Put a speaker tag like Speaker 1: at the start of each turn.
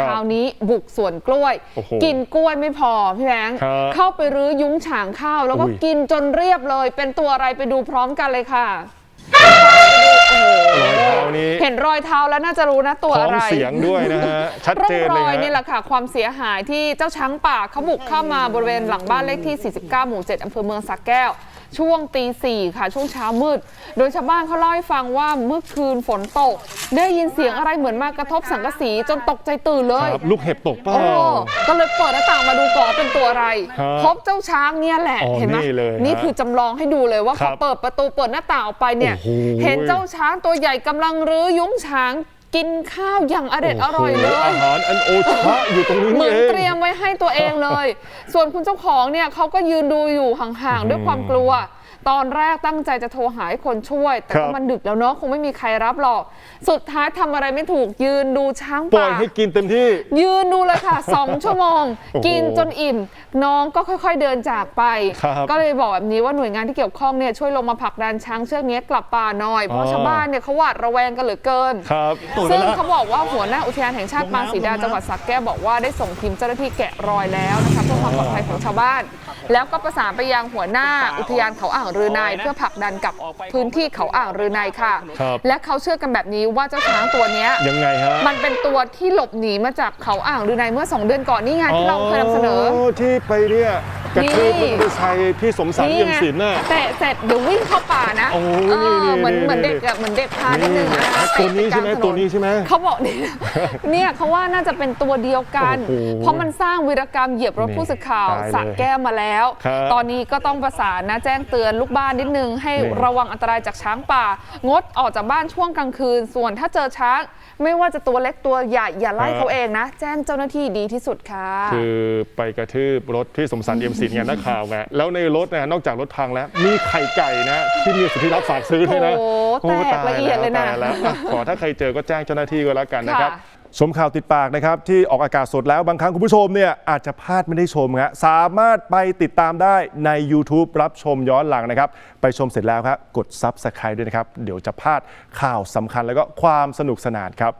Speaker 1: ครับ
Speaker 2: คราวนี้บุกสวนกล้วย
Speaker 1: โอ้โห
Speaker 2: กินกล้วยไม่พอพี่แบงค์
Speaker 1: ครับ
Speaker 2: เข้าไปรื้อยุ้งฉางข้าว แล้วก็
Speaker 1: อุ้ย
Speaker 2: กินจนเรียบเลย เป็นตัวอะไรไปดูพร้อมกันเลยค่ะ
Speaker 1: รอยเท้านี้
Speaker 2: เห็นรอยเท้าแล้วน่าจะรู้นะตัว
Speaker 1: พร้อ
Speaker 2: อะ
Speaker 1: ม
Speaker 2: ไร
Speaker 1: เสียงด้วยนะฮะชัด
Speaker 2: ร่อ
Speaker 1: เจ
Speaker 2: ง
Speaker 1: น
Speaker 2: ร
Speaker 1: เลย
Speaker 2: อย
Speaker 1: ฮะ
Speaker 2: นี่แหละค่ะ ความเสียหายที่เจ้าช้างป่าเขาบุกเข้ามาบริเวณหลังบ้านเลขที่ 49 หมู่ 7 อำเภอเมืองสักแก้ว ช่วงตีสี่ค่ะ ช่วงเช้ามืด โดยชาวบ้านเขาเล่าให้ฟังว่าเมื่อคืนฝนตก ได้ยินเสียงอะไรเหมือนมากระทบสังกะสีจนตกใจตื่นเลย
Speaker 1: ครับลูกเห็บตกเปล่า
Speaker 2: โอ้ก็เลยเปิดหน้าต่างมาดูก่อนว่าเป็นตัวอะไร
Speaker 1: ครับ
Speaker 2: พบเจ้าช้างเนี่ยแหละ
Speaker 1: อ๋อ
Speaker 2: เห็นไหม
Speaker 1: นี่เลยฮะ
Speaker 2: นี่คือจำลองให้ดูเลยว่า
Speaker 1: ครั
Speaker 2: เขา
Speaker 1: บ
Speaker 2: เปิดประตูเปิดหน้าต่างออกไปเนี่ย
Speaker 1: โอ้โห
Speaker 2: เห็นเจ้าช้างตัวใหญ่กำลังรื้อยุ้งช้าง กินข้าวอย่างอเด็ดอร่อยเล
Speaker 1: โโห
Speaker 2: ย
Speaker 1: อาหารอันโอชะอยู่ตรงนี้
Speaker 2: เหมื
Speaker 1: นี่
Speaker 2: อน
Speaker 1: เอง
Speaker 2: เตรียมไว้ให้ตัวเองเลย ส่วนคุณเจ้าของเนี่ยเขาก็ยืนดูอยู่ห่างๆด้วยความกลัว ตอนแรกตั้งใจจะโทรหาให้คนช่วย แต่
Speaker 1: ครั
Speaker 2: ก็
Speaker 1: บ
Speaker 2: มันดึกแล้วเนาะคงไม่มีใครรับหรอก สุดท้ายทำอะไรไม่ถูกยืนดูช้าง
Speaker 1: ปล่อ
Speaker 2: ป่า
Speaker 1: ยให้กินเต็มที่
Speaker 2: ยืนดูเลยค่ะสองชั่วโมง
Speaker 1: โอ้โห
Speaker 2: กินจนอิ่ม น้องก็ค่อยๆเดินจากไป
Speaker 1: ครับ
Speaker 2: ก็เลยบอกแบบนี้ว่าหน่วยงานที่เกี่ยวข้องเนี่ยช่วยลงมาผลักดันช้างเชือกนี้กลับป่าหน่อย เพ
Speaker 1: อ๋
Speaker 2: ราะ
Speaker 1: อ
Speaker 2: ชาวบ้านเนี่ยเขาหวาดระแวงกันเหลือเกิน
Speaker 1: ครับ
Speaker 2: ซึ่งเขาบอกว่าหัวหน้าอุทยานแห่งชาติปางศรีดาจังหวัดสระแก้วบอกว่าได้ส่งทีมเจ้าหน้าที่แกะรอยแล้วนะคะเพื่อความปลอดภัยของชาวบ้าน แล้วก็ประสานไปยังหัวหน้าอุทยานเขาอ่างรือนายเพื่อผลักดันกลับพื้นที่เขาอ่างรือนายค่ะ
Speaker 1: ครับ
Speaker 2: และเขาเชื่อกันแบบนี้ว่าเจ้าช้างตัวเนี้ย
Speaker 1: ยังไงฮะ
Speaker 2: มันเป็นตัวที่หลบหนีมาจากเขาอ่างรือนายเมื่อ2เดือนก่อนนี่ไงที่เราเคยนำเสนอ
Speaker 1: ที่ไปเนี่ย กระทืบ
Speaker 2: นี่
Speaker 1: มอเตอร์ไซค์พี่สมศักดิ์เอี่ยมศิลป์น่ะ
Speaker 2: เตะเสร็จเดี๋ยววิ่งเข้าป่านะ
Speaker 1: โอ้
Speaker 2: เอ
Speaker 1: นี่นี่
Speaker 2: อเหมือน
Speaker 1: นี่
Speaker 2: เหมือน
Speaker 1: นี่
Speaker 2: เด็กอะเหมือนเด็กพานิดนึงนะ
Speaker 1: นี่ตัวนี้ใช่ไหม
Speaker 2: เตะปกลางถ
Speaker 1: ตัวนี้ใช่ไหม
Speaker 2: เขาบอกเนี่ยเนี่ยเขาว่าน่าจะเป็นตัวเดียวกัน
Speaker 1: โอ้โห
Speaker 2: เพราะมันสร้างวีรกรรมเหยียบรถ
Speaker 1: นี่
Speaker 2: ผู้สื่อข่าว
Speaker 1: ตายเลย
Speaker 2: สระแก้วมาแล้ว
Speaker 1: ครับ
Speaker 2: ตอนนี้ก็ต้องประสานนะแจ้งเตือนลูกบ้านนิดนึง ให้
Speaker 1: นี่
Speaker 2: ระวังอันตรายจากช้างป่า งดออกจากบ้านช่วงกลางคืน ส่วนถ้าเจอช้าง ไม่ว่าจะตัวเล็กตัวใหญ่อย่าไล่เขาเองนะ แจ้งเจ้าหน้าที่ดีที่สุดค่ะ
Speaker 1: คือไปกระทืบรถพี่สมศักดิ์เอี่ยมศิลป์ไงนักข่าวไงแล้วในรถนะนอกจากรถพังแล้ว มีไข่ไก่นะที่มีสุทธิรักฝากซื้อด้วยนะ
Speaker 2: โอ้แตกละเอียดเลยนะ
Speaker 1: ตาแล้วอะขอถ้าใครเจอก็แจ้งเจ้าหน้าที่ก็แล้วกันนะครับ
Speaker 2: ค่ะ
Speaker 1: ชมข่าวติดปากนะครับ ที่ออกอากาศสดแล้วบางครั้งคุณผู้ชมเนี่ยอาจจะพลาดไม่ได้ชมฮะสามารถไปติดตามได้ใน YouTube รับชมย้อนหลังนะครับ ไปชมเสร็จแล้วครับกด Subscribe ด้วยนะครับ เดี๋ยวจะพลาดข่าวสำคัญแล้วก็ความสนุกสนานครับ